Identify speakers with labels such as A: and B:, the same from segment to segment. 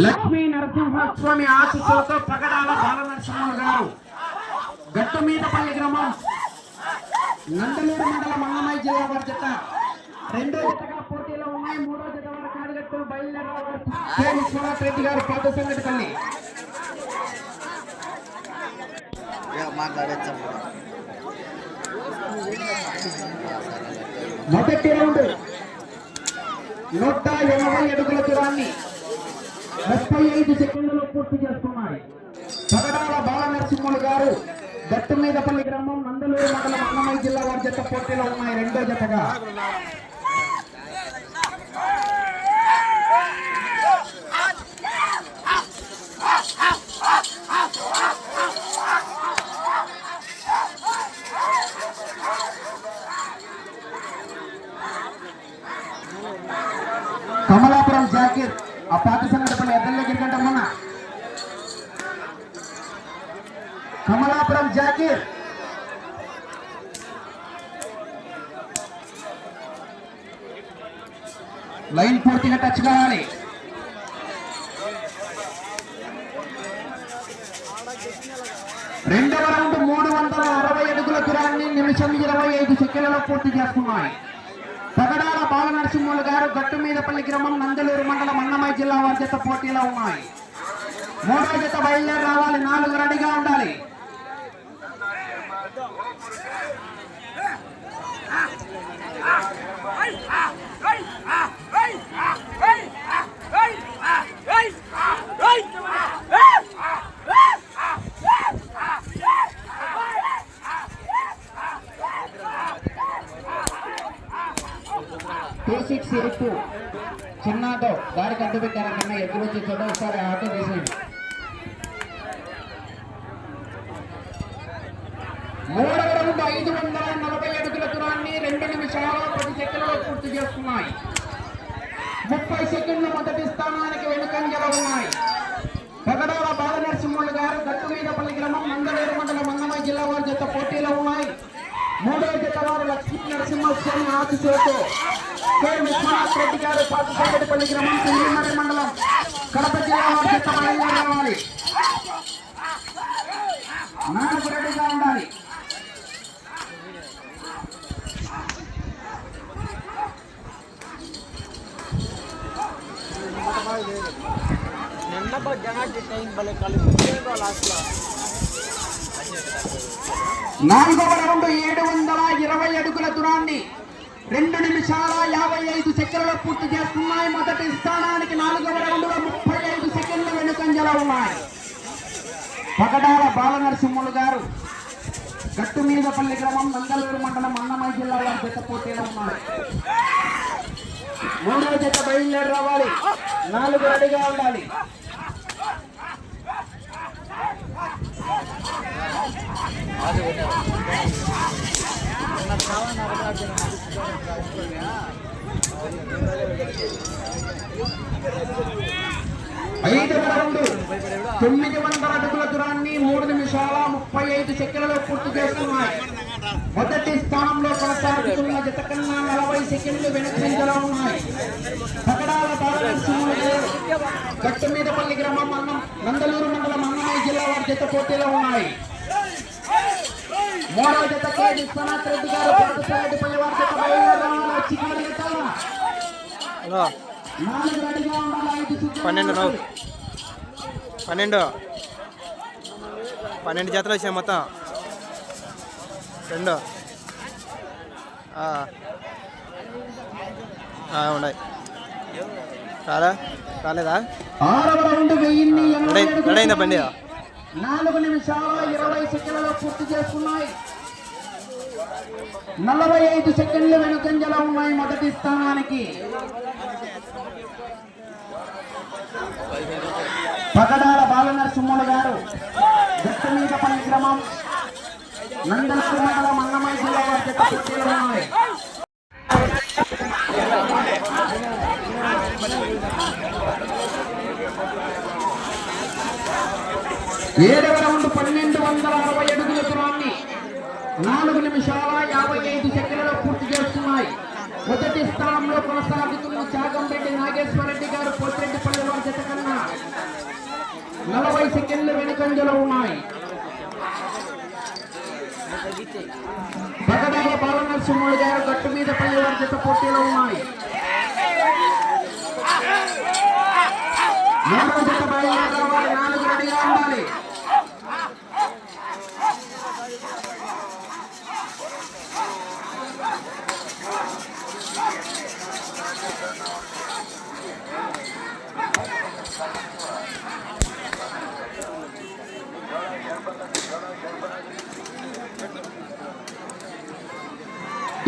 A: లక్ష్మీ నరసింహస్వామి ఆశీస్సులతో పగడాల బాలనరసింహ గారు గట్టు మీదపల్లి గ్రామం నందలూరు మండలం అన్నమయ్య జిల్లా వారి జత. రెండో జతగా పోటీలో ఉన్నాయి. మూడో జత వారి కాడిగట్టు బయలుదేరారు. విశ్వనాథ్ రెడ్డి గారు పాత సంగటిపల్లి
B: మాట్లాడచ్చు?
A: మొదటి రౌండ్ నూట ఎనభై అడుగుల దూరాన్ని ముప్పై ఐదు సెకండ్లలో పూర్తి చేస్తున్నాయి. పగడాల బాలనరసింహులు గారు గట్టుమీదపల్లి గ్రామం నందలూరు మండలం అన్నమయ్య జిల్లా వారి జత పోటీలో ఉన్నాయి రెండో జతగా. కమలాపురం జాకీర్ ఆ పాత సంగతిపల్లి ఎద్దల్లో గిరికంట మొన్న కమలాపురం జాకీర్. లైన్ పూర్తిగా టచ్ కావాలి. రెండవ రౌండ్ మూడు వందల అరవై అడుగుల దూరాన్ని నిమిషం ఇరవై ఐదు సెకండ్లలో పూర్తి చేస్తున్నాయి నరసింహులు గారు గట్టు మీదపల్లి గ్రామం నందలూరు మండలం అన్నమయ్య జిల్లా వారి జత పోటీలో ఉన్నాయి. మూడో జత బయలుదేరి రావాలి. నాలుగు రెడీగా ఉండాలి. Two six eight two. చిన్న ఆటో. దారికి అడ్డు పెట్టారన్నా ఎదురు వచ్చి చూడ ఒకసారి ఆటో తీసేయండి. మూడవ రౌండ్ ఐదు వందల నలభై అడుగుల దూరాన్ని రెండు నిమిషాల పది సెకండ్లలో పూర్తి చేస్తున్నాయి. ముప్పై సెకండ్ల మొదటి స్థానానికి వెనుకంజలో ఉన్నాయి. పెదడాల బాలనరసింహులు గారు గట్టు మీదపల్లి గ్రామం మంగళూరు మండలం మంగమయ్య జిల్లా వారి జత పోటీలో ఉన్నాయి. మూడవ జిల్లా వారు లక్ష్మీ నరసింహస్వామి ఆశీస్సులతో పేరు విశ్వనాథ్ రెడ్డి గారు పాతపల్లి గ్రామం సింగిమర్రి మండలం కడప జిల్లా వారి రావాలి నాలుగు రెడ్డిగా ఉండాలి
B: నిన్న జన టైం భలే కలిపి లాస్ట్లో
A: నాలుగవ రౌండ్ ఏడు వందల ఇరవై అడుగుల దూరాన్ని రెండు నిమిషాల యాభై ఐదు సెకండ్లు పూర్తి మొదటి స్థానానికి నాలుగవ రౌండ్ ముప్పై ఐదు సెకండ్ల వెనుకంజల ఉన్నాయి. పగడాల బాలనరసింహులు గారు గట్టు మీదపల్లి గ్రామం నందలూరు మండలం అన్నమయ్య జిల్లా వారి జత పోటీలో ఉన్నారు. మూడో జత బయలుదేరి రావాలి నాలుగు రెడీగా ఉండాలి. ఐదవ రౌండ్ తొమ్మిది వందల అడుగుల దూరాన్ని మూడు నిమిషాల ముప్పై ఐదు సెకండ్లలో పూర్తి చేస్తున్నాయి. మొదటి స్థానంలో కొనసాగుతున్న జత కన్నా నలభై సెకండ్లు వెనుకంజలో ఉన్నాయి. పగడాల గట్టు మీదపల్లి గ్రామం అన్నం నందలూరు మండలం అన్నమయ్య జిల్లా వారి జత పోటీలో ఉన్నాయి. మూడో జత కె విశ్వనాథ్ రెడ్డి గారు పాఠశాలపల్లి వారి జత బయలుదేరాలి. వచ్చి
B: పన్నెండు
A: ఉండాలి.
B: నవ్వు పన్నెండు. పన్నెండు జతలు వచ్చాయి మొత్తం. రెండు. ఉన్నాయి. రాలా రాలేదా? రెడైందా బండి?
A: నాలుగు నిమిషాల ఇరవై సెకండ్లలో పూర్తి చేస్తున్నాయి నలభై ఐదు సెకండ్లు వెనుకంజలో ఉన్నాయి మొదటి స్థానానికి. పగడాల బాలనరసింహులు గారు గట్టు మీద పల్లి గ్రామం నందనూరు మండలం అన్నమయ్య జిల్లా వారి ఏడవ రౌండ్ పన్నెండు వందల అరవై అడుగుల దూరాన్ని నాలుగు నిమిషాల యాభై ఐదు సెకండ్లలో పూర్తి చేస్తున్నాయి. మొదటి స్థానంలో కొనసాగుతున్న చాగంరెడ్డి నాగేశ్వరరెడ్డి గారు పోతిరెడ్డిపల్లి వారి జత కన్నా నలభై సెకండ్లు వెనుకంజలో ఉన్నాయి. బగడాల బాలనరసింహుడు గారు గట్టు మీద పల్లి వర్జిత పోటీలో ఉన్నాయి. మూడవ జత బయలుదేరి రావాలి నాలుగు రెడీగా ఉండాలి.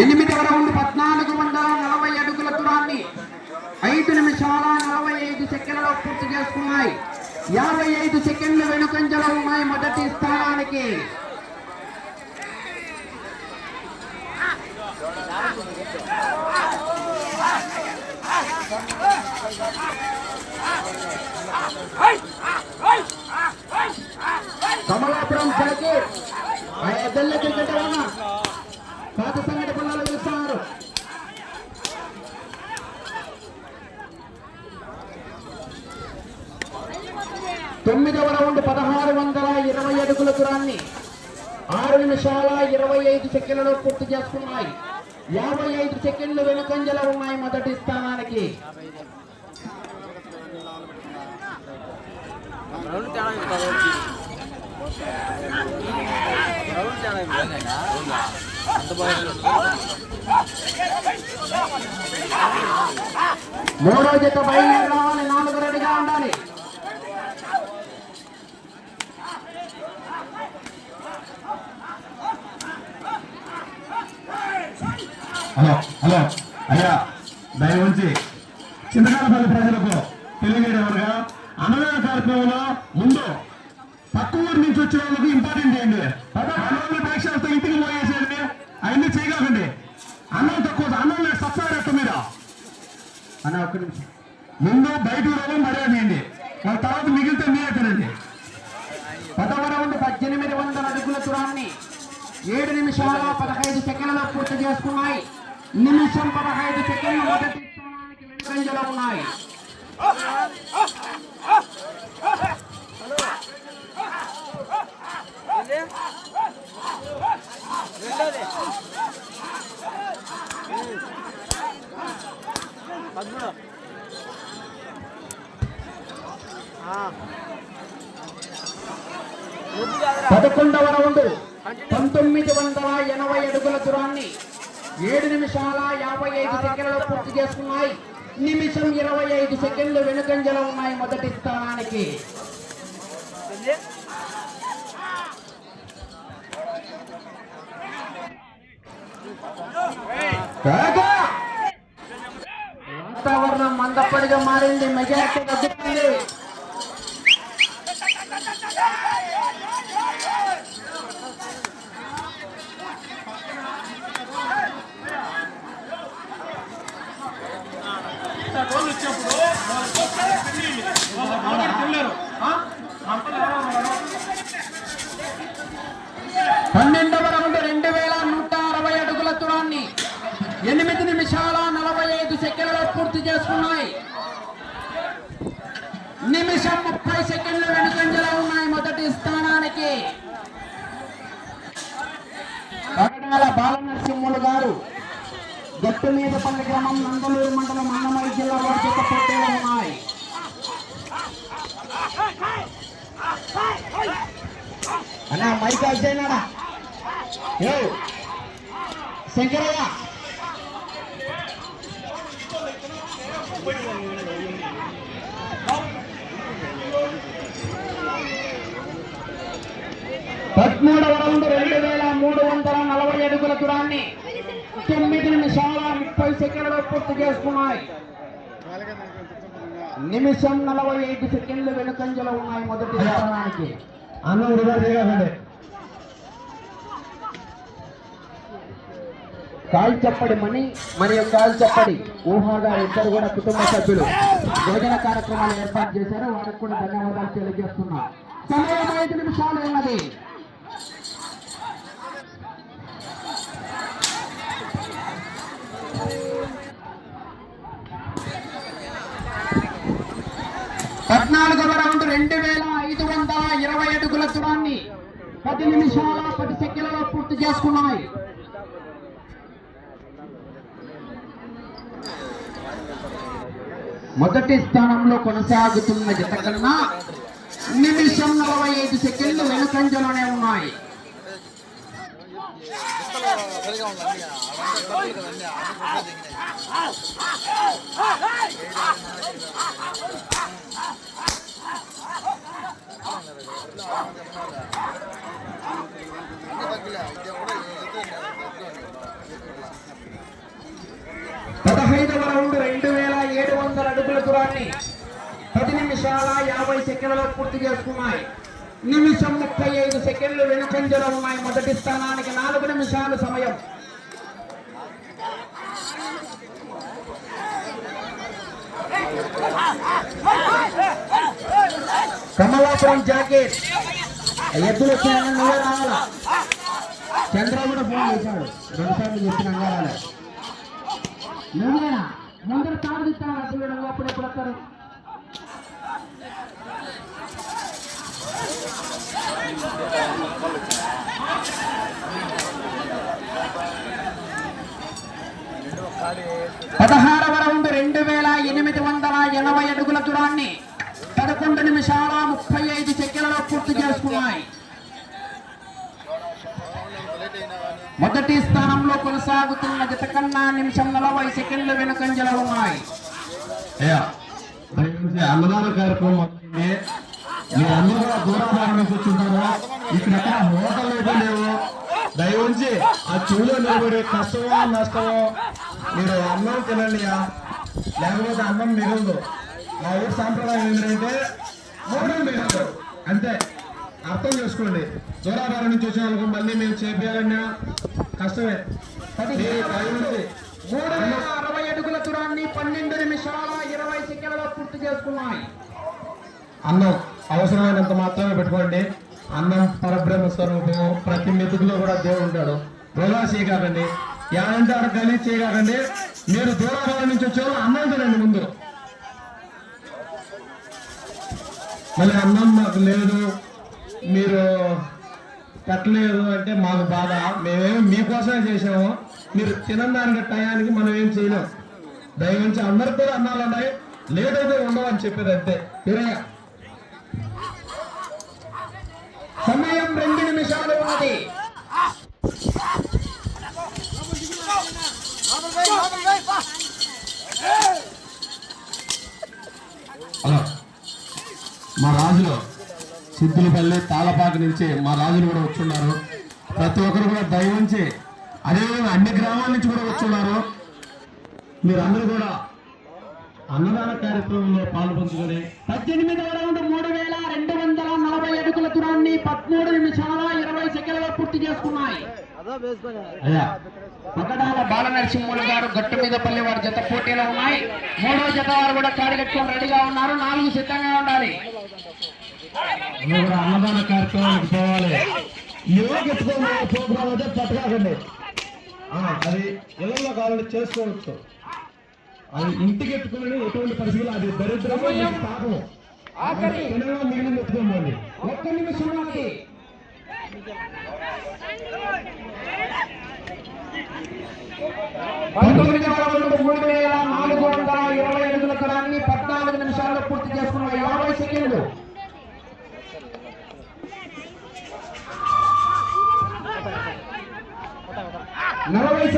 A: ఎనిమిదవ రౌండ్ పద్నాలుగు వందల నలభై అడుగుల దూరాన్ని ఐదు నిమిషాల నలభై ఐదు సెకండ్లలో పూర్తి చేసుకున్నాయి. యాభై ఐదు సెకండ్లు వెనుకంజలో ఉన్నాయి మొదటి స్థానానికి. కమలాపురం జాకీర్ ఆ ఎద్దెల్ల క్రికెట్ అన్నా పాత సంగతి పిల్లలు చూస్తున్నారు తొమ్మిదవ రౌండ్ పదహారు వందల ఇరవై అడుగుల దూరాన్ని ఆరు నిమిషాల ఇరవై ఐదు సెకండ్లలో పూర్తి చేస్తున్నాయి యాభై ఐదు సెకండ్లు వెనుకంజలో ఉన్నాయి మొదటి స్థానానికి. మూడో జత బయలుదేరి రావాలి నాలుగు రెడీగా ఉండాలి.
C: హలో హలో అయ్యా దయ ఉంచి చింతకాలపల్లి ప్రజలకు తెలియజేయడమనగా అన్నదాన కార్యక్రమంలో ముందు పక్క ఊరు నుంచి వచ్చిన వాళ్ళకి ఇంపార్టెంట్ ఏంటి అన్నోళ్ళు ప్రేక్షకులతో ఇంటికి పోయేసేయండి అవన్నీ చేయగలండి అన్నం తక్కువ అన్నం లేదు సత్సారేస్తా మీద
A: అన్న ఒక్క నిమిషం
C: ముందు బయట ఊరు మర్యాద చేయండి వాళ్ళ తర్వాత మిగిలితే మీరే తినండి
A: పదవ రౌండ్ పద్దెనిమిది వందల అడుగుల దూరాన్ని ఏడు నిమిషాల పదహైదు సెకండ్లలో పూర్తి చేసుకున్నాయి నిమిషం పదహైదు సెకండ్లు మొదటి స్థానానికి వెనుకంజలో ఉన్నాయి
B: రెండోది పదమూడు ముద్దు కాదురా
A: పదకొండవ రౌండ్ పంతొమ్మిది వందల ఎనభై అడుగుల దూరాన్ని ఏడు నిమిషాల యాభై ఐదు సెకండ్లు పూర్తి చేసుకున్నాయి. నిమిషం ఇరవై ఐదు సెకండ్లు వెనుకంజలో ఉన్నాయి మొదటి స్థానానికి. వాతావరణం మందప్పడిగా మారింది. మెజార్టీ తగ్గుతుంది పన్నెండవ రౌండ్ రెండు వేల నూట అరవై అడుగుల దూరాన్ని ఎనిమిది నిమిషాల నలభై ఐదు సెకండ్లలో పూర్తి చేసుకున్నాయి నిమిషం ముప్పై సెకండ్లు వెనుకంజలో ఉన్నాయి మొదటి స్థానానికి పగడాల బాలనరసింహులు గారు గట్టు గ్రామం నందలూరు మండలం అన్నమయ్య జిల్లా వారి చేత పోటీలో ఉన్నాయి. అన్నా మైక్ అయినాడా ఏ శంకరయ్య. పదమూడవ రౌండ్ రెండు వేల మూడు వందల నలభై అడుగుల దూరాన్ని తొమ్మిది నిమిషాలు ముప్పై సెకండ్లు పూర్తి చేసుకున్నాయి. నిమిషం నలభై ఐదు సెకండ్లు వెనుకంజలో ఉన్నాయి మొదటి స్థానానికి
C: అన్నం వృధా చేయకండి
A: కాల్ చప్పడి మణి మరియు కాల్ చప్పడి ఊహాగా ఇద్దరు కూడా కుటుంబ సభ్యులు. భోజన కార్యక్రమాలు ఏర్పాటు చేశారు. వారికి కూడా ధన్యవాదాలు తెలియజేస్తున్నాం. సమయం ఐదు నిమిషాలు ఉన్నది. పద్నాలుగవ రౌండ్ రెండు వేల ఐదు వందల ఇరవై అడుగుల దూరాన్ని పది నిమిషాల పది సెకండ్లలో పూర్తి చేసుకున్నాయి. మొదటి స్థానంలో కొనసాగుతున్న జత కన్నా నిమిషం నలభై ఐదు సెకండ్లు వెనుకంజలోనే ఉన్నాయి. అడుగుల పది నిమిషాల యాభై సెకండ్లలో పూర్తి చేసుకున్నాయి. నిమిషం ముప్పై ఐదు సెకండ్లు వెనుకంజలో ఉన్నాయి. మొదటి స్థానానికి నాలుగు నిమిషాలు సమయం. కమలాపురం జాకెట్ ఎద్దులు వచ్చిన నువ్వే రావాలా? చంద్ర కూడా ఫోన్ చేశాడు. రెండుసార్లు చెప్పిన రాలే. నువ్వేనా? ముందర తాడు తిట్టాను అప్పుడెప్పుడు వస్తారు? పదహారవ రౌండ్ రెండు వేల ఎనిమిది వందల ఎనభై అడుగుల దూరాన్ని మొదటి స్థానంలో కొనసాగుతున్న జత కన్నా నిమిషం నలభై సెకండ్లు వెనుకంజలో ఉన్నాయి.
C: దయచేసి అన్నదాన కార్యక్రమం అవుతుంది మీరు అందరూ కూడా దూరాభారం నుంచి వచ్చింటారు? ఇక్కడ హోటల్ అయితే లేవు. దయవుంచి ఆ చెవులో నిలబడే కష్టమో నష్టమో మీరు అన్నం తినండియా? లేకపోతే అన్నం మిగలదు. మా ఊరు సాంప్రదాయం ఏంటంటే మూడు మిగలదు అంతే అర్థం చేసుకోండి. దూరాభారం నుంచి వచ్చిన వాళ్ళకు మళ్ళీ మేము చేపించాలన్నా కష్టమే.
A: మూడు వేల అరవై అడుగుల దూరాన్ని పన్నెండు నిమిషాల ఇరవై సెకండ్లలో పూర్తి చేసుకున్నాయి.
C: అన్నం అవసరమైనంత మాత్రమే పెట్టుకోండి. అన్నం పరబ్రహ్మ స్వరూపం ప్రతి మెతుకులో కూడా దేవుడు ఉంటాడు. వృధా చేయకండి అక్కడ గలీజ్ చేయకండి మీరు దూరాభారం నుంచి వచ్చేవాళ్ళు అన్నం తినండి ముందు. మళ్ళీ అన్నం మాకు లేదు. మీరు పెట్టలేదు అంటే మాకు బాధ. మేమేమి మీకోసమే చేసాము మీరు తినడానికి టయానికి మనం ఏం చేయలేం. దయవించి అందరికి కూడా అన్నాలు ఉన్నాయి. లేదైతే ఉండవని చెప్పేది అంతే. తీరయ్య
A: సమయం రెండు నిమిషాలు ఉన్నది.
C: హలో మా రాజులో సిద్దులపల్లి తాళపాక నుంచి మా రాజులు కూడా వచ్చున్నారు ప్రతి ఒక్కరు కూడా దయవుంచి అదేవిధంగా అన్ని గ్రామాల నుంచి కూడా వచ్చున్నారు మీరందరూ కూడా అన్నదాన కార్యక్రమంలో పాల్పంచుకొని
A: పద్దెనిమిదవ రౌండ్ మూడు వేల రెండు వందల నలభై అడుగుల దూరాన్ని పదమూడు నిమిషాల ఇరవై సెకండ్లలో పూర్తి చేసుకున్నాయి.
B: అదో వేసుకొని
A: బాల నరసింహులు గారు గట్టు మీద పల్లి వారి జత పోటీలో ఉన్నాయి. మూడో జత వారు కూడా కాడిగట్టుకొని రెడీగా ఉన్నారు. నాలుగు సిద్ధంగా ఉండాలి.
C: కూడా అన్నదాన కార్యక్రమానికి పోవాలి? యోగ ఎత్తుకోవాలి ప్రోగ్రామ్ అయితే పట్టుకోకండి. ఆ, అది ఇళ్ళలో కావాలంటే చేసుకోవచ్చు. అది ఇంటికి ఎత్తుకుని ఎటువంటి పరిస్థితులు అది దరిద్రము పాపము. మిగిలింది ఎత్తుకోండి
A: ఒక్క నిమిషం ఉన్నది పంతొమ్మిదవ రౌండ్ మూడు వేల నాలుగు వందల ఇరవై అడుగుల దూరాన్ని పద్నాలుగు నిమిషాల్లో పూర్తి చేసుకున్న యాభై సెకండ్లు. అరవై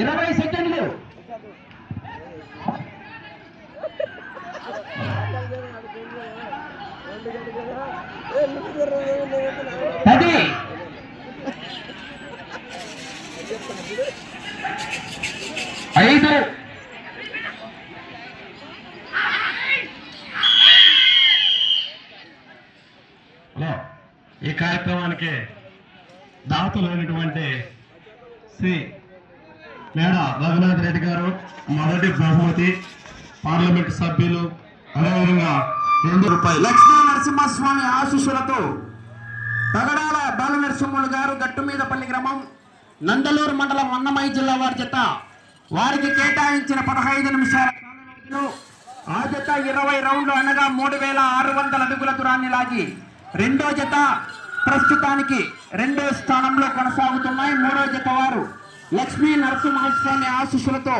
A: ఇరవై సెకండ్లు. పది. ఐదు.
C: ఈ కార్యక్రమానికి దాతలైనటువంటి శ్రీ మేడ రఘునాథ్ రెడ్డి గారు మొదటి బహుమతి పార్లమెంట్ సభ్యులు అదేవిధంగా రెండు రూపాయలు
A: లక్ష్మీ నరసింహస్వామి ఆశీస్సులతో తగడాల బాల నరసింహులు గారు పల్లి గ్రామం నందలూరు మండలం అన్నమయ్య జిల్లా వారి జత. వారికి కేటాయించిన పదహైదు నిమిషాల ఆ జత ఇరవై రౌండ్లు అనగా మూడు వేల ఆరు వందల అడుగుల దూరాన్ని లాగి రెండో జత ప్రస్తుతానికి రెండో స్థానంలో కొనసాగుతున్నాయి. మూడో జత వారు లక్ష్మీ నరసింహస్వామి ఆశీస్సులతో